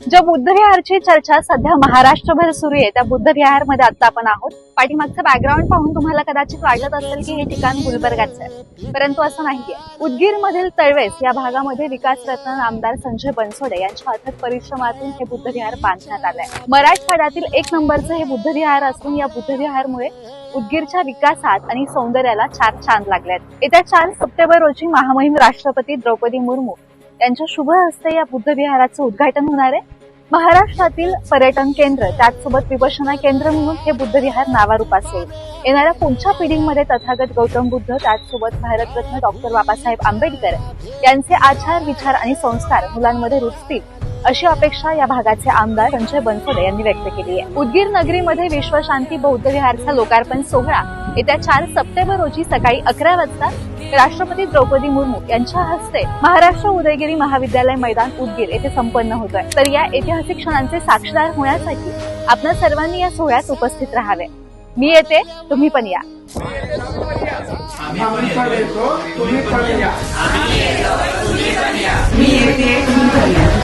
ज्या बुद्धविहारची चर्चा सध्या महाराष्ट्रभर सुरू आहे त्या बुद्धविहारमध्ये आता आपण आहोत. पाठीमागचं बॅकग्राऊंड पाहून तुम्हाला कदाचित वाटत असेल की हे ठिकाण गुलबर्गाचं आहे. परंतु असं नाहीये. उदगीर मधील तळवेस या भागामध्ये विकासरत्न आमदार संजय बनसोडे यांच्या अथक परिश्रमातून हे बुद्ध विहार बांधण्यात आलंय. मराठवाड्यातील एक नंबरचं हे बुद्ध विहार असून या बुद्ध विहारमुळे उदगीरच्या विकासात आणि सौंदर्याला चार चांद लागल्यात येत्या चार सप्टेंबर रोजी महामहिम राष्ट्रपती द्रौपदी मुर्मू यांच्या शुभ हस्ते या बुद्ध विहाराचं उद्घाटन होणार आहे. महाराष्ट्रातील पर्यटन केंद्र त्याचसोबत विपशना केंद्र म्हणून हे बुद्ध विहार नावारूपास येईल येणाऱ्या पुढच्या पिढीमध्ये तथागत गौतम बुद्ध त्याचसोबत भारतरत्न डॉक्टर बाबासाहेब आंबेडकर यांचे आचार विचार आणि संस्कार मुलांमध्ये रुजतील अशी अपेक्षा या भागाचे आमदार संजय बनसोडे यांनी व्यक्त केली आहे. उदगीर नगरीमध्ये विश्वशांती बौद्ध विहारचा लोकार्पण सोहळा येत्या चार सप्टेंबर रोजी सकाळी अकरा वाजता राष्ट्रपती द्रौपदी मुर्मू यांच्या हस्ते महाराष्ट्र उदयगिरी महाविद्यालय मैदान उदगीर येथे संपन्न होत आहे तर या ऐतिहासिक क्षणांचे साक्षीदार होण्यासाठी आपण सर्वांनी या सोहळ्यात उपस्थित राहावे. मी येते तुम्ही पण या. आम्ही पण येतो तुम्ही पण या.